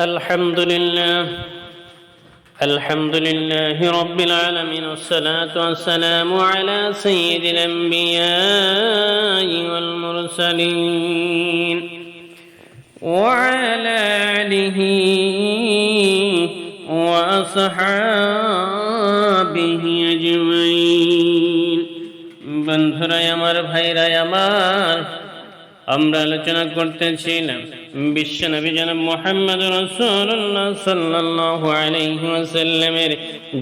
الحمد لله الحمد لله رب العالمين والصلاة والسلام على سيد الأنبياء والمرسلين وعلى آله وأصحابه أجمعين বন্ধুরাই আমার ভাইরাই আমার আমরা আলোচনা করতেছিলাম বিশ্ব নবী জনাব মোহাম্মদ রসুল্লাহ সাল্লাহ আলাইসাল্লামের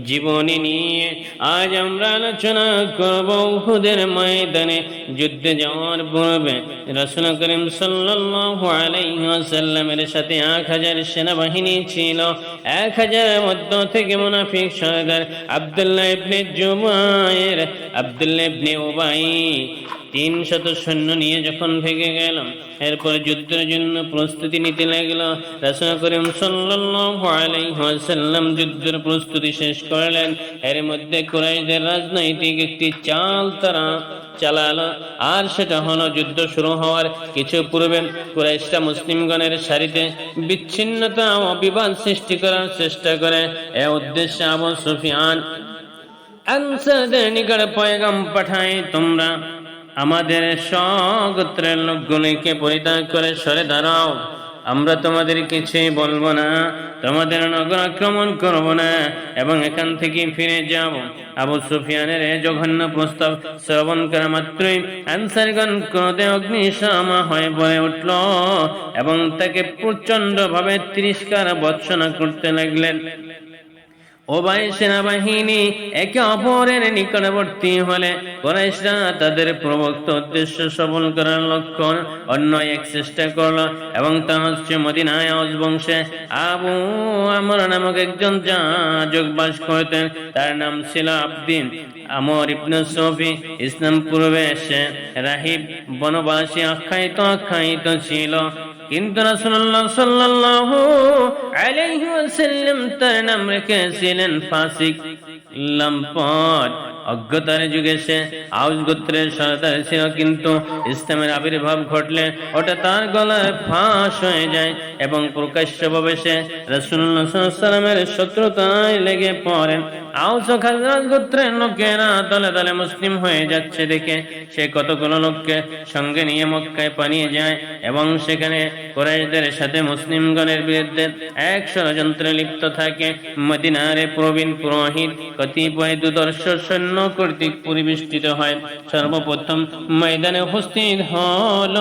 জীবনী নিয়ে আজ আমরা আলোচনা করব উহুদের ময়দানে যুদ্ধে যাওয়ার পূর্বে রসুল করিম সাল্লাহ আলাইসাল্লামের সাথে এক হাজার সেনাবাহিনী ছিল। এক হাজারের মধ্য থেকে মুনাফিক সরদার আবদুল্লাহ ইবনে জুমায়ের আবদুল্লাহ ইবনে ওবাই তিন শত সৈন্য নিয়ে যখন ভেগে গেল, এরপরে যুদ্ধের জন্য প্রস্তুতি নিতে লাগল। রাসূল করিম সাল্লাল্লাহু আলাইহি ওয়াসাল্লাম যুদ্ধের প্রস্তুতি শেষ করলেন। এর মধ্যে কুরাইশদের রাজনৈতিক একটি চাল তারা চালালো। আর সেটা হলো যুদ্ধ শুরু হওয়ার কিছু পূর্বে কুরাইশরা মুসলিমগণের সারিতে বিচ্ছিন্নতা ও বিবাদ সৃষ্টি করার চেষ্টা করে। এ উদ্দেশ্যে আবু সুফিয়ান আনসারদের নিকট পয়গাম পাঠায়, তোমরা আমাদের স্বগোত্রের লোকগুলিকে পরিত্যাগ করে সরে দাঁড়াও। আমরা তোমাদের কিছুই বলব না, তোমাদের নগর আক্রমণ করব না, এবং এখান থেকে ফিরে যাব। আবু সুফিয়ানের জঘন্য প্রস্তাব শ্রবণ করা মাত্রই আনসারগণ ক্রোধে অগ্নিশমা হয়ে বলে উঠল এবং তাকে প্রচণ্ড ভাবে তিরস্কার বৎসনা করতে লাগলেন। ওবাই সেনাবাহিনী একে অপরের নিকটবর্তী হলে কোরাইশরা তাদের প্রবক্ত উদ্দেশ্য সফল করার লক্ষ্য অন্য এক চেষ্টা করল এবং তা হচ্ছে মদিনায় বংশে আবু আমর নামক একজন যাজক বাস করতেন। তার নাম ছিল আবদিন। আমর ইবনে সফি ইসলাম পূর্বে এসে রাহিব বনবাসী আখ্যায়িত আখ্যায়িত ছিল। কিন্তু রাসূলুল্লাহ সাল্লাল্লাহু আলাইহি ওয়াসাল্লাম তার নাম রেখেছিলেন ফাসিক। লম্পট। অজ্ঞতার যুগে সে আউস গোত্রের সরদার ছিল, কিন্তু ইসলামের আবির্ভাব ঘটলে ওটা তার গলায় ফাঁস হয়ে যায় এবং প্রকাশ্যভাবে সে সাল্লামের শত্রুতায় লেগে পড়েন। আউস খাজরাজ গোত্রের লোকেরা দলে দলে মুসলিম হয়ে যাচ্ছে দেখে সে কতগুলো লোককে সঙ্গে নিয়ে মক্কায় পালিয়ে যায় এবং সেখানে কোরাইশদের সাথে মুসলিমগণের বিরুদ্ধে এক ষড়যন্ত্রে লিপ্ত থাকে। মদিনারে প্রবীণ পুরোহিত কতিপয় দুদর্শ সৈন্য কর্তৃক পরিবেষ্টিত হয়। সর্বপ্রথম ময়দানে উপস্থিত হল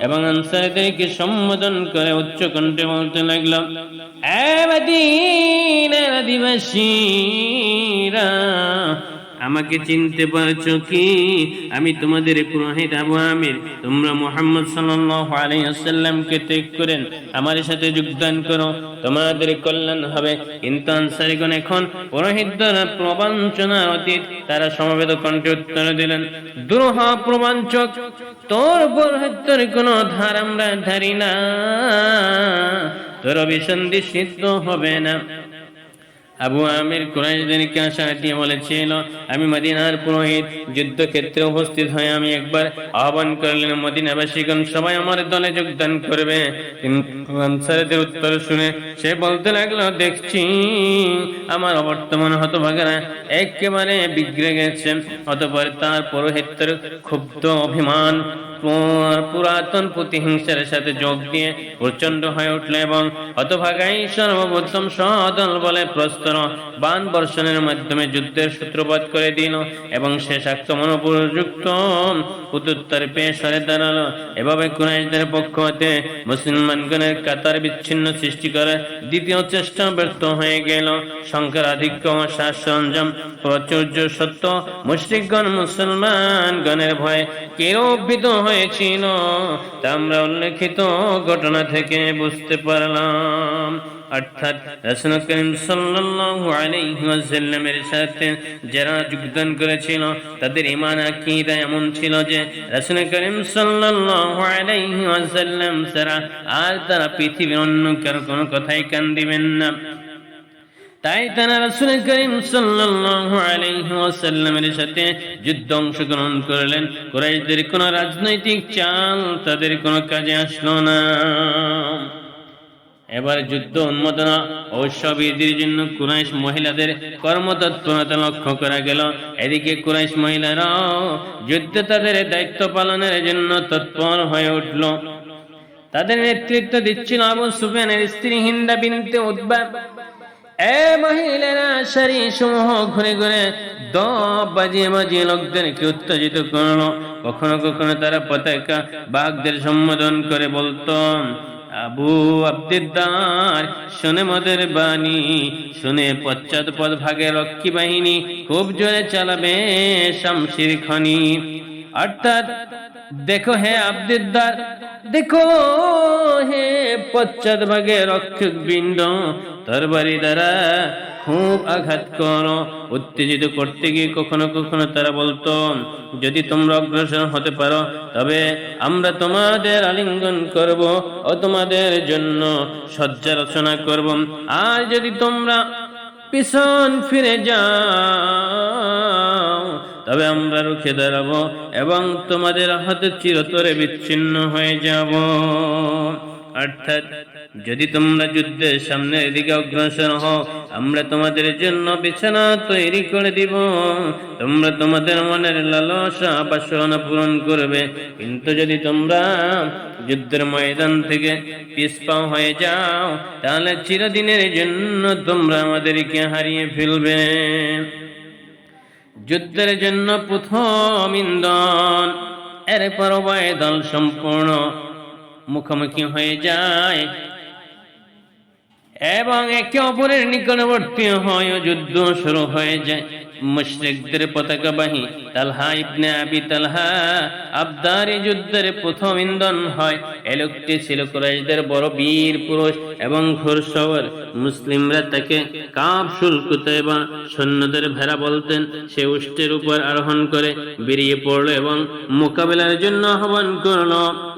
এবং আনসারদেরকে সম্বোধন করে উচ্চ কণ্ঠে বলতে লাগল আদিবাসীরা আমাকে চিনতে পারছ কি? আমি তোমাদের পুরোহিত আবু আমির। তোমরা মোহাম্মদ ওয়াসাল্লামকে ত্যাগ করেন, আমার সাথে যোগদান করো, তোমাদের কল্যাণ হবে। কিন্তু আনসারীগণ এখন পুরোহিতদের প্রবঞ্চনার অতীত, তারা সমবেত কণ্ঠে উত্তর দিলেন, দুরহ প্রবঞ্চক, তোর পুরোহিতর কোনো ধার আমরা ধারি না। তোর অভিসন্ধি সিদ্ধ হবে না। আবু আমির কুরাইশদেরকে আশা দিয়ে বলেছিল, আমি মদিনার পুরোহিত, যুদ্ধক্ষেত্রে উপস্থিত হয়ে আমি একবার আহ্বান করলেন, মদিনাবাসীগণ সবাই আমার দলে যোগদান করবে। উত্তর শুনে সে বলতে লাগল, দেখছি আমার অবর্তমান হতভাগেরা একেবারে বিগড়ে গেছে, অতপর তার পুরোহিতের ক্ষুব্ধ অভিমান পুরাতন প্রতিহিংসার সাথে যোগ দিয়ে প্রচণ্ড হয়ে উঠল এবং হতভাগাই সর্বপ্রথম সদল বলে প্রস্তর বান বর্ষণের মাধ্যমে যুদ্ধের সূত্রপাত করে দিল এবং শেষ আক্রমণ উপযুক্ত। প্রত্যুত্তর পেয়ে সরে দাঁড়াল। এভাবে কুরাইশদের পক্ষ হতে মুসলমানগণের কাতার বিচ্ছিন্ন সৃষ্টি করে দ্বিতীয় চেষ্টা ব্যর্থ হয়ে গেল। সংখ্যার শ্বাস সরঞ্জাম প্রচুর্য সত্য, মুশ্রিকগণ, মুসলমানগণের ভয়ে কেরোভিত হয়েছিল। তা আমরা উল্লেখিত ঘটনা থেকে বুঝতে পারলাম। অর্থাৎ যারা যোগদান করেছিল, তাদের এমন ছিল যে আর তারা পৃথিবীর অন্য কারও কোনো কথাই কান দিবেন না। তাই তারা রাসূল করিম ওয়াসাল্লামের সাথে যুদ্ধ অংশগ্রহণ করলেন। কুরাইশদের কোনো রাজনৈতিক চাল তাদের কোনো কাজে আসলো না। এবার যুদ্ধ উন্মোদনা ও সবীরদের জন্য কুরাইশ মহিলাদের কর্মতৎপরতা লক্ষ্য করা গেল। এদিকে কুরাইশ মহিলারাও যুদ্ধে তাদের দায়িত্ব পালনের জন্য তৎপর হয়ে উঠল। তাদের নেতৃত্ব দিচ্ছিল আবু সুফিয়ানের স্ত্রী হিন্দা বিনতে উদ্বা এ মহিলারা সারি সমূহ ঘুরে ঘুরে বাজিয়ে লোকদেরকে উত্তেজিত কখনো কখনো তারা পতাকা বাঘদের সম্বোধন করে বলতো, আবু আব্দিদ্দার, শুনে মদের বাণী, শুনে পশ্চাৎ পদ ভাগে রক্ষী বাহিনী, খুব জোরে চালাবে শামশির খনি। অর্থাৎ দেখো হে আব্দিদ্দার দেখো হে পশ্চাৎ ভাগে রক্ষক বৃন্দ তরবারি দ্বারা খুব আঘাত করো। উত্তেজিত করতে গিয়ে কখনো কখনো তারা বলতো, যদি তোমরা অগ্রসর হতে পারো, তবে আমরা তোমাদের আলিঙ্গন করব ও তোমাদের জন্য শয্যা রচনা করব। আর যদি তোমরা পিছন ফিরে যাও তবে আমরা রুখে দাঁড়াবো এবং তোমাদের হাতে চিরতরে বিচ্ছিন্ন হয়ে যাব। অর্থাৎ যদি তোমরা যুদ্ধের সামনে এদিকে অগ্রসর হও, আমরা তোমাদের জন্য বিছানা তৈরি করে দিব। তোমরা তোমাদের মনের লালসা বাসনা পূরণ করবে। কিন্তু যদি তোমরা যুদ্ধের ময়দান থেকে পিসপাও হয়ে যাও, তাহলে চিরদিনের জন্য তোমরা আমাদেরকে হারিয়ে ফেলবে। যুদ্ধের জন্য প্রথম ইন্ধন। এরপর উভয় দল সম্পূর্ণ মুখোমুখি হয়ে যায়। এবং একে অপরের নিকটবর্তী হয় যুদ্ধ শুরু হয়ে যায়। মুশরিকদের পতাকাবাহী তালহা ইবনে আবি তালহা আবদারি যুদ্ধের প্রথম ইন্ধন হয়। এ লোকটি ছিল কুরাইশদের বড় বীর পুরুষ এবং ঘোরসওয়ার। মুসলিমরা তাকে কাপ শুল্কুত এবং সৈন্যদের ভেড়া বলতেন। সে উষ্টের উপর আরোহণ করে বেরিয়ে পড়ল এবং মোকাবেলার জন্য আহ্বান করল।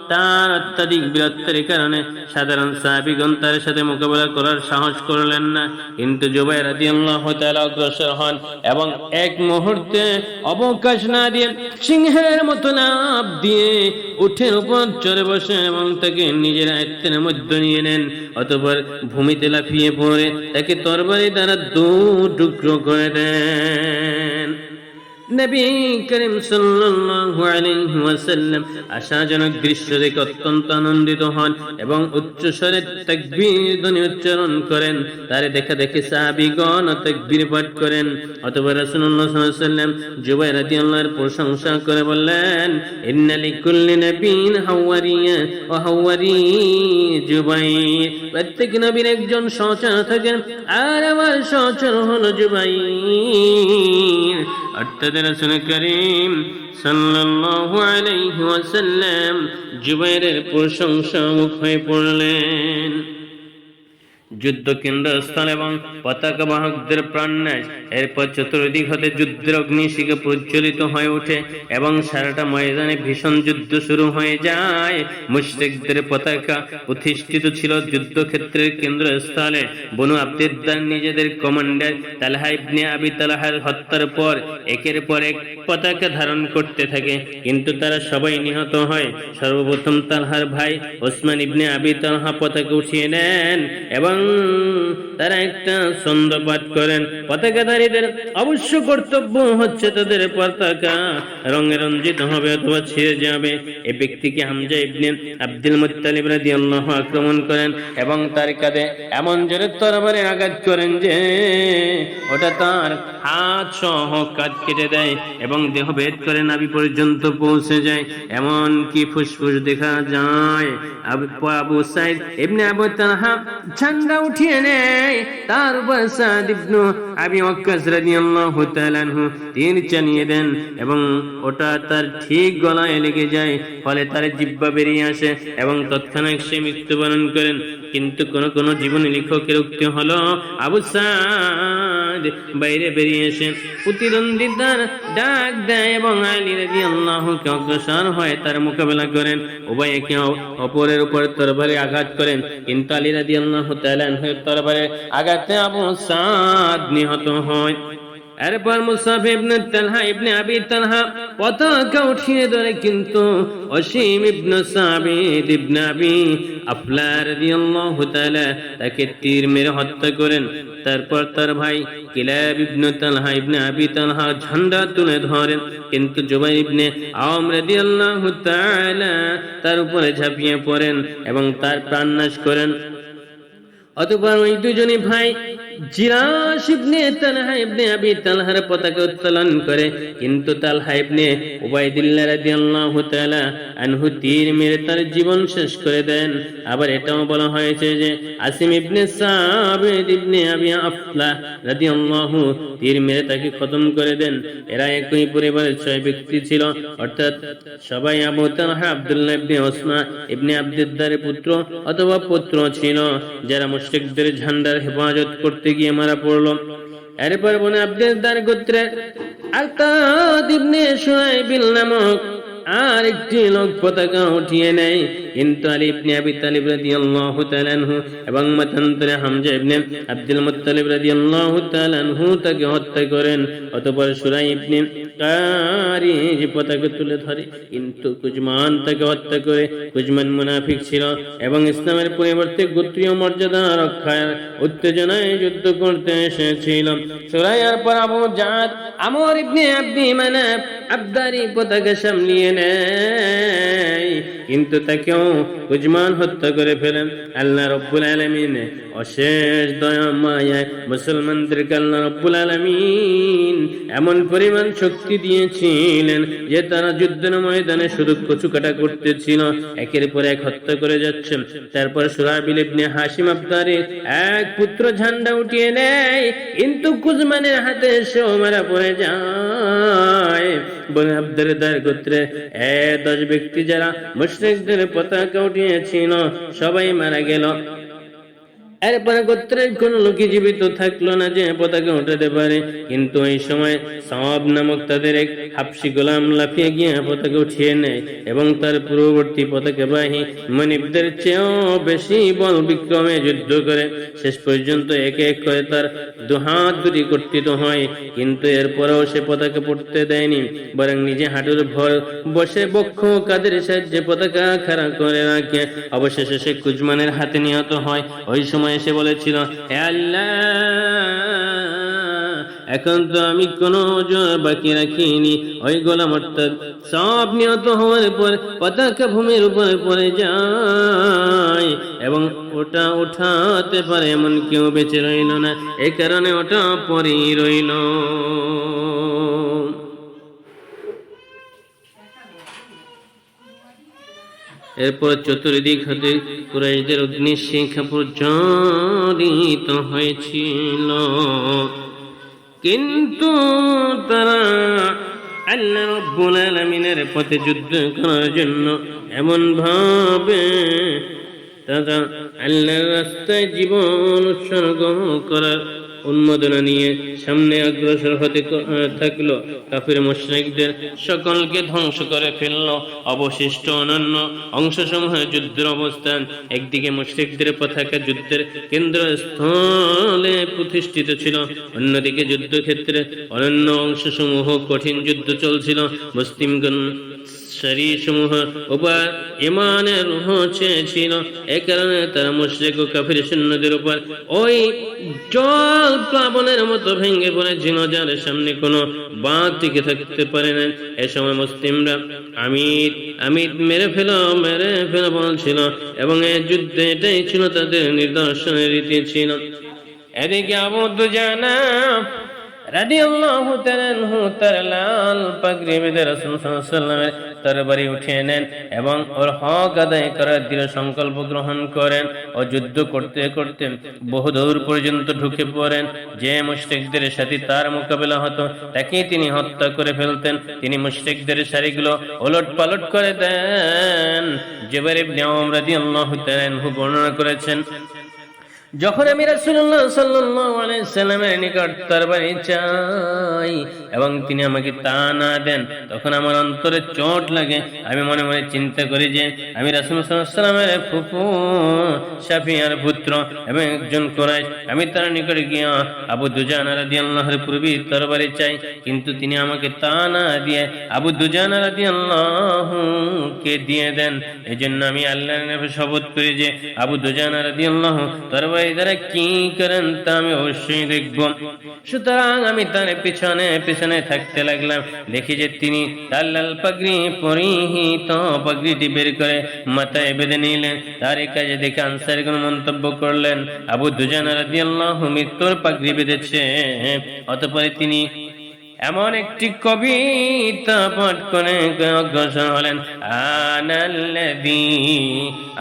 তার অত্যাধিক বীরত্বের কারণে সাধারণ সাহাবিগণ তার সাথে মোকাবেলা করার সাহস করলেন না। কিন্তু জুবাই রাদিয়াল্লাহু তাআলা অগ্রসর হন এবং এক মুহূর্তে অবকাশ না দিয়ে সিংহের মতো লাভ দিয়ে উঠের উপর চড়ে বসেন এবং তাকে নিজের আয়ত্তের মধ্যে নিয়ে নেন। অতঃপর ভূমিতে লাফিয়ে পড়ে তাকে তরবারি দ্বারা দু টুকরো করে দেন। নবী করিম সাল্লাল্লাহু আলাইহি ওয়াসাল্লাম আশাজনক দৃশ্য দেখে অত্যন্ত আনন্দিত হন এবং উচ্চ স্বরে তাকবীর ধ্বনি উচ্চারণ করেন। তারে দেখা সাহাবীগণ তাকবীর পাঠ করেন। অতঃপর রাসূলুল্লাহ সাল্লাল্লাহু আলাইহি ওয়াসাল্লাম রাদিয়াল্লাহুর প্রশংসা করে বললেন, ইন্না লিকুল্লি নাবিয়্যিন হাওয়ারিয়া ওয়া হাওয়ারি প্রত্যেক নবীর একজন সহচর থাকেন, আর আমার সহচর হলো জুবাইর। অর্থাৎ রাসূল করিম সাল্লাল্লাহু আলাইহি ওয়াসাল্লাম জুবাইরের প্রশংসা হয়ে পড়লেন। যুদ্ধ কেন্দ্রস্থল এবং পতাকা বাহকদের প্রাণনাশ। এরপর চতুর্দিক হতে যুদ্ধের অগ্নিশিখা প্রজ্বলিত হয়ে ওঠে এবং সারাটা ময়দানে ভীষণ যুদ্ধ শুরু হয়ে যায়। মুশরিকদের পতাকা প্রতিষ্ঠিত ছিল যুদ্ধক্ষেত্রের কেন্দ্রস্থলে। বনু আব্দিদ্দার নিজেদের কমান্ডার তালহা ইবনে আবি তালহার হত্যার পর একের পর এক পতাকা ধারণ করতে থাকে। কিন্তু তারা সবাই নিহত হয়। সর্বপ্রথম তালহার ভাই ওসমান ইবনে আবি তালহা পতাকা উঠিয়ে নেন এবং তারা একটা ছন্দ পাঠ করেন। পতাকাধারীদের অবশ্য কর্তব্য হচ্ছে তাদের পতাকা রঙে রঞ্জিত হবে অথবা ছিঁড়ে যাবে। এই ব্যক্তিকে হামজা ইবনে আব্দুল মুত্তালিব রাদিয়াল্লাহু আক্রমণ করেন এবং তার কাঁধে এমন জোরে তরবারে আঘাত করেন যে ওটা তার হাত সহ কাজ কেটে দেয় এবং দেহ ভেদ করে নাভি পর্যন্ত পৌঁছে যায়। এমন কি ফুসফুস দেখা যায়? আবু সাইদ ইবনে আবু তালহা ঝান্ডা উঠিয়ে নেয় তার উপর সাদ ইবনু আবি ওয়াক্কাস রাদিয়াল্লাহু তাআলা আনহু দেন, এবং ওটা তার ঠিক গলায় লেগে যায়, ফলে তার জিহ্বা বেরিয়ে আসে, এবং তৎক্ষণাৎ সে মৃত্যুবরণ করেন। কিন্তু কোন কোন জীবনী লেখকের উক্তি হলো, আবু সাদ বাইরে বেরিয়ে এসে প্রতিদ্বন্দ্বিতার ডাক দেয় এবং আলী রাজি আল্লাহকে অগ্রসর হয়ে তার মোকাবেলা করেন। উভয় একে অপরের উপর তরবারে আঘাত করেন। কিন্তু আলী রাজি আল্লাহ তরবারে আঘাতে আবু সাদ নিহত হয়। এরপর মুসাফ ইবনে তালহা ইবনে আবি তালহা পতাকা উঠিয়ে ধরে কিন্তু অসীম সাবিদ আবি আফলা রাদিয়াল্লাহু তাআলা তাকে তীর মেরে হত্যা করেন। তারপর তার ভাই কিলাব ইবনে তালহা ইবনে আবি তালহা ঝান্ডা তুলে ধরেন। কিন্তু জুবাই ইবনে আওম রাদিয়াল্লাহু তাআলা তার উপরে ঝাঁপিয়ে পড়েন এবং তার প্রাণ নাশ করেন। অতঃপর ওই দুজনই ভাই জীবন শেষ করে দেন। আবার এটাও বলা হয়েছে যে, আসিম ইবনে তীর মেরে তাকে খতম করে দেন। এরা একই পরিবারের ছয় ব্যক্তি ছিল। অর্থাৎ সবাই আবু তালহা, আব্দুল্লাহ ইবনে পুত্র অথবা পুত্র ছিল, যারা মুশরিকদের ঝান্ডার হেফাজত করতে গিয়ে মারা পড়ল। এরপর বনে আর গোত্রে আক্তাদ ইবনে বিল নামক আর একটি লোক পতাকা উঠিয়ে নেয় কিন্তু আবি তালিব এবং মতান্তরে হামজা ইবনে আব্দুল মুত্তালিব তাকে হত্যা করেন। সুরাই ইবনে কারি যে পতাকা তুলে ধরে। কিন্তু কুজমান তাকে হত্যা করে। কুজমান মুনাফিক ছিল এবং ইসলামের পরিবর্তে গোত্রীয় মর্যাদা রক্ষার উত্তেজনায় যুদ্ধ করতে এসেছিল। সুরাইয়ার পর আবু জাদ, আমর ইবনে আব্দি মানাব আবদারি পতাকা সামলিয়ে নেয় কিন্তু তাকেও উজমান হত্যা করে ফেলেন। আল্লাহ রব্বুল আলমিন অশেষ দয়া মায়ায় মুসলমানদেরকে আল্লাহ রব্বুল আলমিন এমন পরিমাণ শক্তি দিয়েছিলেন যে তারা যুদ্ধের ময়দানে শুধু কচু কাটা করতেছিল। একের পর এক হত্যা করে যাচ্ছে তারপর সুরাবিল ইবনে হাসিম আবদারি এক পুত্র ঝান্ডা উঠিয়ে নেয়। কিন্তু কুজমানের হাতে সেও মারা পড়ে যায়। বনে আব্দের দার গোত্রে এ দশ ব্যক্তি যারা মুশ্রিকদের পতাকা উঠিয়েছিল সবাই মারা গেল। এরপরে গোত্রের কোন লোকই জীবিত থাকল না যে পতাকা উঠাতে পারে। কিন্তু সময় নামক তাদের এক হাফসি গোলাম লাফিয়ে গিয়ে পতাকা উঠিয়ে নেয় এবং তার পূর্ববর্তী পতাকাবাহী চেয়েও বেশি বল বিক্রমে যুদ্ধ করে। শেষ পর্যন্ত একে এক করে তার দুহাত দুটি কর্তৃত হয়, কিন্তু এরপরেও সে পতাকা পড়তে দেয়নি, বরং নিজে হাঁটুর ভর বসে বক্ষ কাদের সাহায্যে পতাকা খাড়া করে রাখে। অবশেষে সে কুজমানের হাতে নিহত হয়। ওই সময় এসে বলেছিল এখন তো আমি কোনো বাকি রাখিনি। ওই গোলাম সব নিহত হওয়ার পর পতাকা ভূমির উপরে পড়ে যায় এবং ওটা উঠাতে পারে এমন কেউ বেঁচে রইল না। এ কারণে ওটা পরেই রইল। এরপর চতুর্দিক হতে কুরাইশদের অগ্নি শিখা প্রজ্বলিত হয়েছিল। কিন্তু তারা আল্লাহ রব্বুল আলামিনের পথে যুদ্ধ করার জন্য এমন ভাবে তারা আল্লাহর রাস্তায় জীবন উৎসর্গ করার উন্মোদনা নিয়ে সামনে অগ্রসর হতে থাকল। কাফির মুশরিকদের সকলকে ধ্বংস করে ফেলল। অবশিষ্ট অনন্য অংশসমূহে যুদ্ধের অবস্থান। একদিকে মুশরিকদের পতাকা যুদ্ধের কেন্দ্রস্থলে প্রতিষ্ঠিত ছিল। অন্যদিকে যুদ্ধক্ষেত্রে অনন্য অংশসমূহ কঠিন যুদ্ধ চলছিল। মুসলিমগণ শরীরসমূহ উপর ইমানের চেয়েছিল। এ কারণে তারা মুশরিক ও কাফির সৈন্যদের উপর ওই জল প্লাবনের মতো ভেঙে পড়েছিল যার সামনে কোনো বাঁধ টিকে থাকতে পারে না এ সময় মুসলিমরা আমির আমির মেরে ফেলো মেরে ফেলো বলছিল এবং এই যুদ্ধে এটাই ছিল তাদের নিদর্শনের রীতি ছিল। এদিকে আবু দুজানা রাদিয়াল্লাহু তাআলা আনহু তার লাল পাগড়ি বেঁধে রাসূল ওয়াসাল্লামের তরবারি উঠিয়ে নেন এবং ওর হক আদায় করার দৃঢ় সংকল্প গ্রহণ করেন ও যুদ্ধ করতে করতে বহু দূর পর্যন্ত ঢুকে পড়েন। যে মুশরিকদের সাথে তার মোকাবেলা হতো তাকে তিনি হত্যা করে ফেলতেন। তিনি মুশরিকদের সারিগুলো ওলট পালট করে দেন। জুবাইর ইবনে আওয়াম রাদিয়াল্লাহু তাআলা আনহু বর্ণনা করেছেন যখন আমি আলাইহি সাল্লামের নিকট তরবারি চাই এবং তিনি আমাকে তা না দেন, তখন আমার অন্তরে চোট লাগে। আমি মনে মনে চিন্তা করি যে আমি রাসূল সাল্লাল্লাহু আলাইহি সাল্লামের শাফিয়ার পুত্র এবং একজন কুরাইশ। আমি তার নিকট গিয়া আবু দুজানা রাদিয়াল্লাহর পূর্বে তরবারি চাই কিন্তু তিনি আমাকে তা না দিয়ে আবু দুজানা রাদিয়াল্লাহু কে দিয়ে দেন। এজন্য আমি আল্লাহর নামে শপথ করি যে আবু দুজানা রাদিয়াল্লাহু তরবারি কি করেন তা আমি অবশ্যই দেখব। সুতরাং আমি তার পিছনে পিছনে থাকতে লাগলাম। দেখি যে তিনি তার লাল পাগড়ি পরিহিত পাগড়িটি বের করে মাথায় বেঁধে নিলেন। তার এই কাজে দেখে আনসার কোন মন্তব্য করলেন। আবু দুজন মৃত্যুর পাগড়ি বেঁধেছে। অতপরে তিনি এমন একটি কবিতা পাঠ করে অগ্রসর হলেন আনাল্লাযী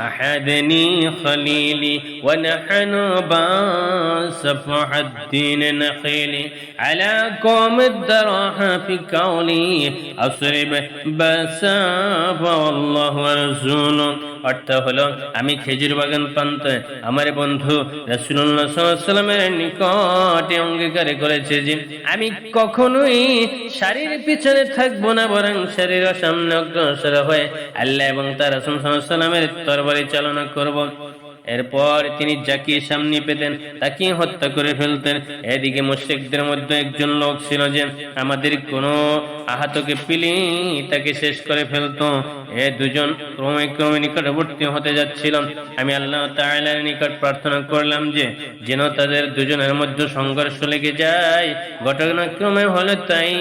আহাদনি খলিলি ওয়া নাহনু বাসফহাদ দিন নখিলি আলা কওম الدراح في قولي أصرب بساف والله ورسوله অর্থ হলো, আমি খেজুর বাগান প্রান্তে আমার বন্ধু রসুলের নিকট অঙ্গীকার করেছে যে, আমি কখনোই শারীর পিছনে থাকব না, বরং শরীরের সামনে অগ্রসর হয়ে আল্লাহ এবং তার রসুল সাল্লামের তরবারি চালনা করব। এরপর তিনি যাকে সামনে পেতেন তাকে হত্যা করে ফেলতেন। এদিকে মুশরিকদের মধ্যে একজন লোক ছিল যে আমাদের কোনো আহতকে পিলি তাকে শেষ করে ফেলতো। এ দুজন ক্রমে ক্রমে নিকটবর্তী হতে যাচ্ছিল। আমি আল্লাহ তাআলার নিকট প্রার্থনা করলাম যে, যেন তাদের দুজনের মধ্যে সংঘর্ষ লেগে যায়। ঘটনাক্রমে হলো তাই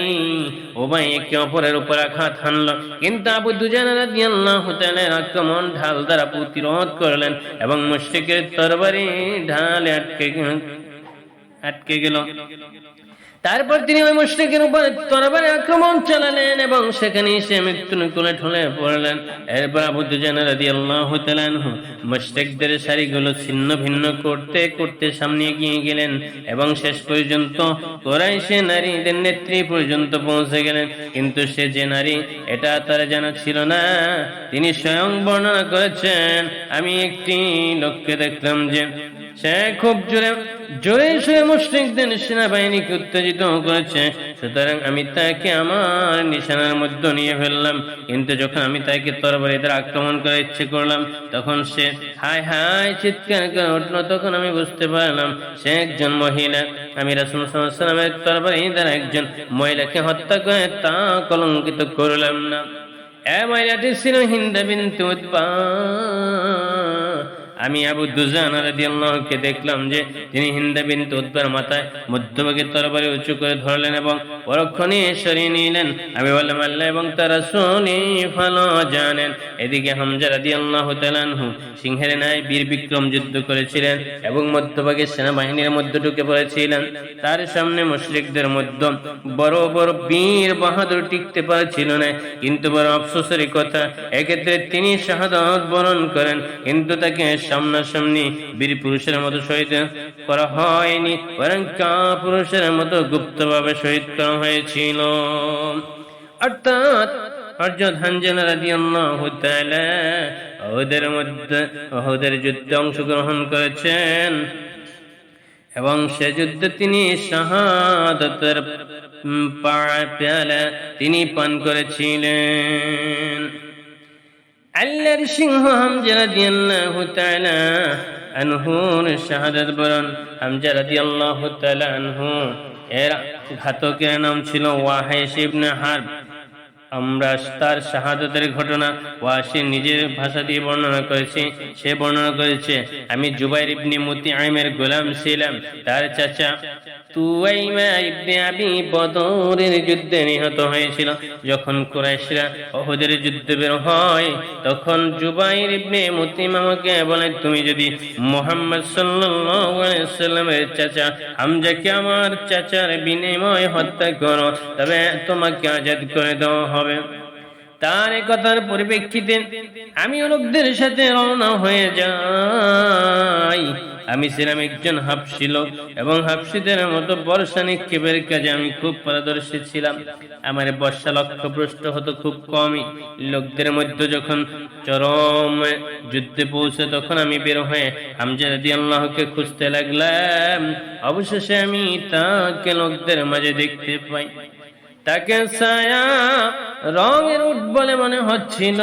উভয় একে অপরের উপর আঘাত হানলো। কিন্তু আবু দুজান রাদিয়াল্লাহু তাআলার আক্রমণ ঢাল দ্বারা প্রতিরোধ করলেন এবং মুশরিকের তরবারি ঢালে আটকে আটকে গেল তারপর তিনি ওই মুশরিকের উপরে তরবারি আক্রমণ চালালেন এবং সেখানে সে মৃত্যুর কোলে ঠলে পড়লেন। এরপর আবু দুজান রাদিয়াল্লাহু তাআলা আনহু মুশরিকদের সারিগুলো ছিন্ন ভিন্ন করতে করতে সামনে এগিয়ে গেলেন এবং শেষ পর্যন্ত কোরাইশে নারীদের নেত্রী পর্যন্ত পৌঁছে গেলেন। কিন্তু সে যে নারী, এটা তার জানা ছিল না। তিনি স্বয়ং বর্ণনা করেছেন, আমি একটি লোককে দেখলাম যে সে খুব জোরে জোরে সে মুসলিমদের সেনাবাহিনীকে উত্তেজিত করেছে। সুতরাং আমি তাকে আমার নিশানার মধ্যে নিয়ে ফেললাম। কিন্তু যখন আমি তাকে তরবারি দ্বারা আক্রমণ করার ইচ্ছে করলাম, তখন সে হাই হাই চিৎকার করে উঠল। তখন আমি বুঝতে পারলাম, সে একজন মহিলা। আমি রাসুল সাল্লামের তরবারি দ্বারা একজন মহিলাকে হত্যা করে তা কলঙ্কিত করলাম না। এ মহিলাটি ছিল হিন্দা বিন্তু উৎপা। আমি আবু দুজান রাদিয়াল্লাহুকে দেখলাম যে তিনি হিন্দা বিনতে উদ্বার মাথায় মধ্যভাগে তরবারি উঁচু করে ধরলেন এবং পরক্ষণে সরিয়ে নিলেন। আমি বললাম, আল্লাহ এবং তারা শুনি ভালো জানেন। এদিকে হামজা রাদিয়াল্লাহু তাআলা আনহু সিংহের ন্যায় বীর বিক্রম যুদ্ধ করেছিলেন এবং মধ্যভাগে সেনাবাহিনীর মধ্যে ঢুকে পড়েছিলেন। তার সামনে মুশরিকদের মধ্যে বড় বড় বীর বাহাদুর টিকতে পারছিল না, কিন্তু বড় আফসোসের কথা, এক্ষেত্রে তিনি শাহাদাত বরণ করেন, কিন্তু তাকে সামনাসামনি বীর পুরুষের মতো শহীদ করা হয়নি, বরং কা পুরুষের মতো গুপ্তভাবে শহীদ করা হয়েছিল। অর্থাৎ এবং সে যুদ্ধে তিনি শাহাদাতের পেয়ালা তিনি পান করেছিলেন। আল্লাহর সিংহ হামজা রাদিয়াল্লাহু তাআলা আনহুর শাহাদাত বরণ। হামজা রাদিয়াল্লাহু তাআলা আনহু, এর ঘাতকের নাম ছিল ওয়াহিশ ইবনে হারব। আমরা তার শাহাদতের ঘটনা ওয়াসি নিজের ভাষা দিয়ে বর্ণনা করেছি, সে বর্ণনা করেছে, আমি জুবাইর ইবনে মুতিআইমের গোলাম ছিলাম, তার চাচা যুদ্ধে নিহত যখন যুদ্ধে বের হয়, তখন মুতিম আমাকে বলে, তুমি যদি মোহাম্মদ সাল্লামের চাচা আমার চাচার বিনিময় হত্যা করো, তবে তোমাকে আজাদ করে দেওয়া হবে। তার কথার পরিপ্রেক্ষিতে আমি লোকদের সাথে রওনা হয়ে যাই। আমি ছিলাম একজন হাফসি এবং হাফসিদের মতো বর্ষা নিক্ষেপের কাজে আমি খুব পারদর্শী ছিলাম। আমার বর্ষা লক্ষ্যভ্রষ্ট হতো খুব কমই। লোকদের মধ্যে যখন চরম যুদ্ধে পৌঁছে তখন আমি বের হয়ে হামজা রাদি আল্লাহকে খুঁজতে লাগলাম। অবশেষে আমি তাকে লোকদের মাঝে দেখতে পাই। তাকে ছায়া রঙের উঠ বলে মনে হচ্ছিল।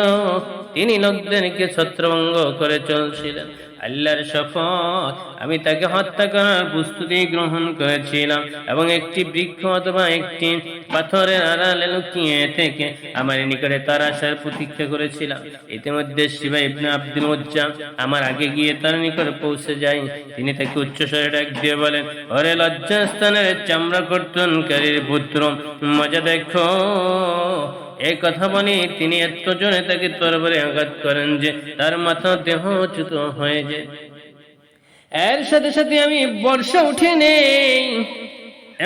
তিনি লোকদেরকে ছত্রভঙ্গ করে চলছিলেন। আল্লাহর শপথ। আমি তাকে হত্যা করার প্রস্তুতি গ্রহণ করেছিলাম এবং একটি বৃক্ষ অথবা একটি পাথরের আড়ালে লুকিয়ে থেকে আমার নিকটে তার আসার প্রতীক্ষা করেছিলাম। ইতিমধ্যে শিবা ইবনে আব্দুল মুজ্জাম আমার আগে গিয়ে তার নিকট পৌঁছে যায়। তিনি তাকে উচ্চস্বরে ডাক দিয়ে বলেন, ওরে লজ্জাস্থানের চামড়া কর্তনকারীর পুত্র, মজা দেখো। এই কথা বলে, তিনি এত জোরে তাকে তরবারে আঘাত করেন যে তার মাথা দেহচ্যুত হয়ে যায়। এর সাথে সাথে আমি বর্ষা উঠে নেই,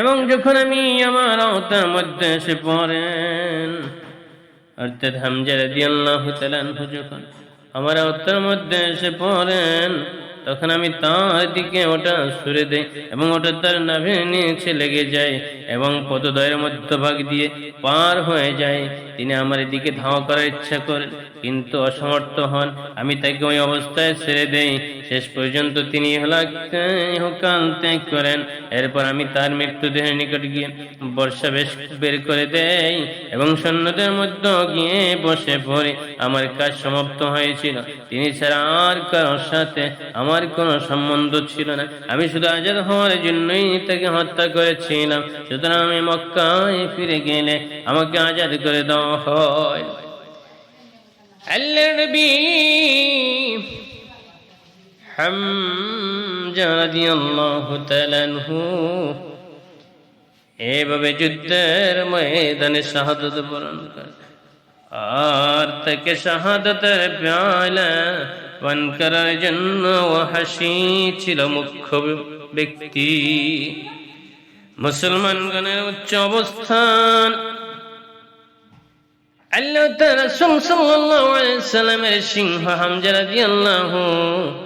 এবং যখন আমি আমার আওতার মধ্যে এসে পড়েন, অর্থাৎ হামজা তাআলা যখন আমার আওতার মধ্যে এসে পড়েন, তখন আমি তার দিকে ওটা সুরে দেই এবং ওটা তার নাভে নিচে লেগে যায় এবং পদদয়ের মধ্যভাগ দিয়ে পার হয়ে যায়। তিনি আমার দিকে ধাওয়া করার ইচ্ছা করেন, কিন্তু অসমর্থ হন। আমি তাকে ওই অবস্থায় ছেড়ে দেই। শেষ পর্যন্ত তিনি ত্যাগ করেন। এরপর আমি তার মৃত্যুদেহের নিকট গিয়ে বর্ষা বেশ বের করে দেই এবং সৈন্যদের মধ্যে গিয়ে বসে পড়ে। আমার কাজ সমাপ্ত হয়েছিল। তিনি ছাড়া আর কারোর সাথে আমার কোনো সম্বন্ধ ছিল না। আমি শুধু আজাদ হওয়ার জন্যই তাকে হত্যা করেছিলাম। সুতরাং আমি মক্কায় ফিরে গেলে আমাকে আজাদ করে দেওয়া এভাবে যুদ্ধের ময়দানে শাহাদত বরণ করে। আর তাকে শাহাদতের পেয়ালা পান করার জন্য হাসি ছিল মুখ্য ব্যক্তি। মুসলমানগণের উচ্চ অবস্থান আল্লাহ তার সুম সাল্লামের সিংহ হামজা রাদিয়াল্লাহু তাআলা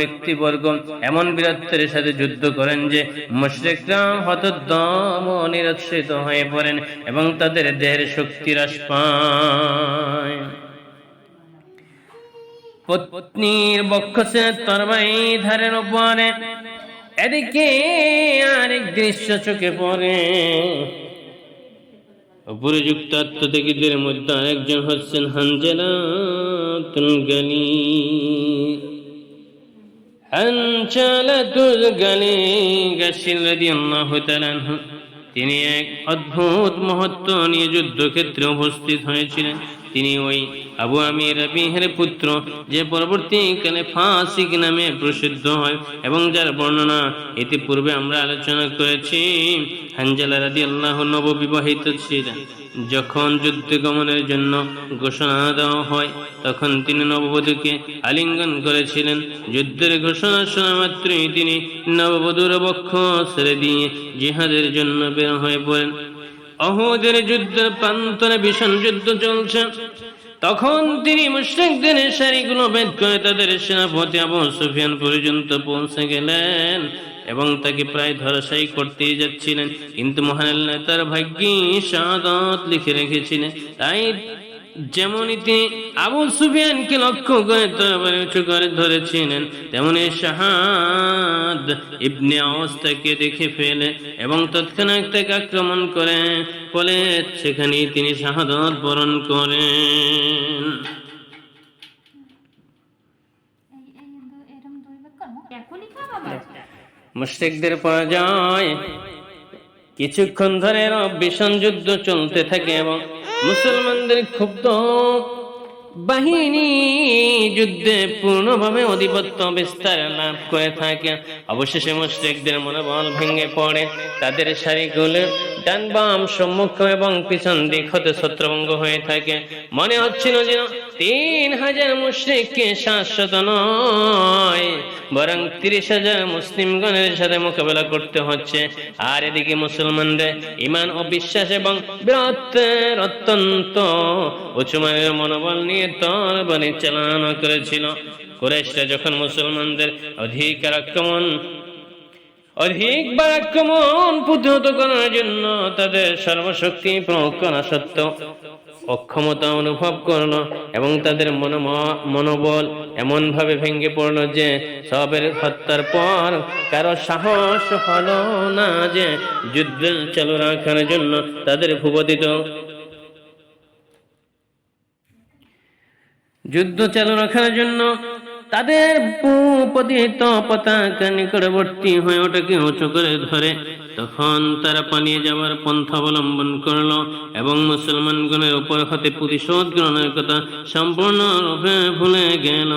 ব্যক্তিবর্গ এমন বীরত্বের সাথে যুদ্ধ করেন যে মুশরিকরা হতদম নিরস্ত্রিত হয়ে পড়েন এবং তাদের দেহের শক্তি হ্রাস পায়। পত্নীর বক্ষসে তরবারি ধারের উপরে এদিকে আরেক দৃশ্য চোখে পড়ে। উপরযুক্ত আত্মত্যাগীদের মধ্যে আরেকজন হচ্ছেন হানজেলা তুলগানি তিনি এক অদ্ভুত মহত্ব নিয়ে যুদ্ধক্ষেত্রে উপস্থিত হয়েছিলেন। তিনি ওই আবু আমির রবিহের পুত্র, যে পরবর্তীকালে ফাসিক নামে প্রসিদ্ধ হয় এবং যার বর্ণনা ইতিপূর্বে আমরা আলোচনা করেছি। হানজালা রাদি আল্লাহ নববিবাহিত ছিলেন যখন যুদ্ধে গমনের জন্য ঘোষণা দেওয়া হয়, তখন তিনি নববধূকে আলিঙ্গন করেছিলেন। যুদ্ধের ঘোষণা শোনা মাত্রই তিনি নববধূর বক্ষ ছেড়ে দিয়ে জিহাদের জন্য বের হয়ে পড়েন। অহুদের যুদ্ধের প্রান্তরে ভীষণ যুদ্ধ চলছে। তখন তিনি মুশ্রিকদের সারিগুলো বেদ করে তাদের সেনাপতি আবু সুফিয়ান পর্যন্ত পৌঁছে গেলেন এবং তাকে প্রায় ধরাশায়ী করতে যাচ্ছিলেন। কিন্তু মহান তার ভাগ্যে সাদত লিখে রেখেছিলেন। তাই যেমনই তিনি আবু সুফিয়ানকে লক্ষ্য করে তরবারি উঁচু করে ধরেছিলেন তেমনি শাহাদ ইবনে তাকে দেখে ফেলে এবং তৎক্ষণাৎ তাকে আক্রমণ করে ফলে সেখানেই তিনি শাহাদত বরণ করেন। মুশরিকদের পরাজয় কিছুক্ষণ ধরে আরও ভীষণ যুদ্ধ চলতে থাকে এবং মুসলমানদের ক্ষুব্ধ বাহিনী যুদ্ধে পূর্ণভাবে আধিপত্য বিস্তার লাভ করে থাকে। অবশেষে মুশরিকদের মনোবল ভেঙে পড়ে। তাদের ডান বাম সম্মুখ এবং পিছন দিক হতে হয়ে থাকে। মনে হচ্ছিল যে তিন হাজার মুশরিককে শাশ্বত নয়, বরং তিরিশ হাজার মুসলিমগণের সাথে মোকাবেলা করতে হচ্ছে। আর এদিকে মুসলমানদের ইমান ও বিশ্বাস এবং বীরত্বের অত্যন্ত উঁচুমানের মনোবল নিয়ে তরবারি চালনা করেছিল। কুরাইশরা যখন মুসলমানদের অধিকার আক্রমণ আক্রমণ প্রতিহত করার জন্য তাদের সর্বশক্তি প্রয়োগ করা সত্ত্বেও অক্ষমতা অনুভব করল এবং তাদের মনোবল এমন ভাবে ভেঙে পড়ল যে সবের হত্যার পর কারও সাহস হলো না যে যুদ্ধ চালু রাখার জন্য তাদের ভূপতিত যুদ্ধ চালু রাখার জন্য তাদের পতিত পতাকা নিকটবর্তী হয়ে ওটাকে উঁচু করে ধরে। তখন তারা পালিয়ে যাওয়ার পন্থা অবলম্বন করল এবং মুসলমানগণের উপর হতে প্রতিশোধ গ্রহণের কথা সম্পূর্ণরূপে ভুলে গেল।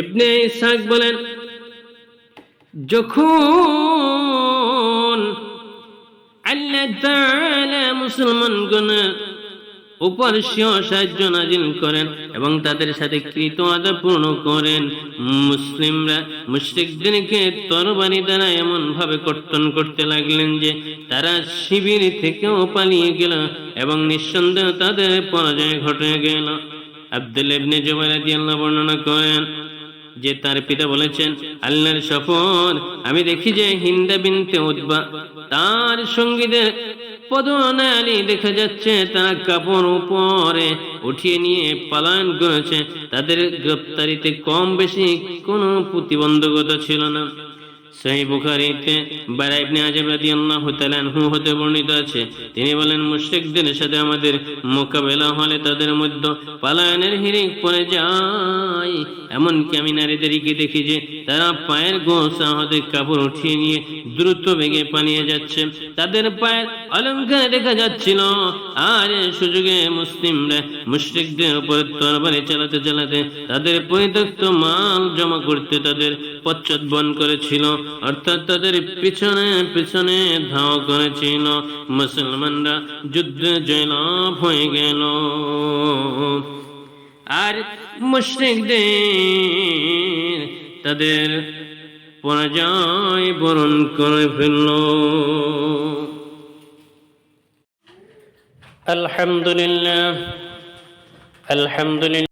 এমনি ইসহাক বলেন, যখন আল্লাহ মুসলমানগণের উপর সাহায্য নাজিল করেন এবং তাদের সাথে কৃত আদা পূর্ণ করেন। মুসলিমরা মুশরিকদেরকে তরবারি দ্বারা এমন ভাবে কর্তন করতে লাগলেন যে তারা শিবির থেকেও পালিয়ে গেল এবং নিঃসন্দেহ তাদের পরাজয় ঘটে গেল। আব্দুল ইবনে জুবাইর রাদিয়াল্লাহু বর্ণনা করেন যে তার পিতা বলেছেন, আল্লাহর শপথ আমি দেখি যে হিন্দা বিনতে উদ্বা তার সঙ্গীদের পদনালি দেখা যাচ্ছে, তারা কাপড় উপরে উঠিয়ে নিয়ে পালায়ন করেছে। তাদের গ্রেপ্তারিতে কম বেশি কোনো প্রতিবন্ধকতা ছিল না। সহি বুখারীতে বারা ইবনে আজাব রাদিয়াল্লাহু তাআলা আনহু হতে বর্ণিত আছে। তিনি বলেন, মুশরিকদের সাথে আমাদের মোকাবেলা হলে তাদের মধ্যে পালায়নের হিরিক পড়ে যায়। এমনকি আমি নারীদেরকে দেখি যে, তারা পায়ের গোসা হতে কাপড় উঠিয়ে নিয়ে দ্রুত বেগে পালিয়ে যাচ্ছে। তাদের পায়ের অলঙ্কার দেখা যাচ্ছিল। আর সুযোগে মুসলিমরা মুশরিকদের উপর তরবারি চালাতে চালাতে তাদের পরিত্যক্ত মাল জমা করতে তাদের পশ্চাৎবন করেছিল। অর্থাৎ তাদের পিছনে পিছনে ধাও করেছিল। মুসলমানরা যুদ্ধে জয়লাভ হয়ে গেল। আর মুশরিকদের তাদের পরাজয় বরণ করে ফেলল। আলহামদুলিল্লাহ আলহামদুলিল্লাহ।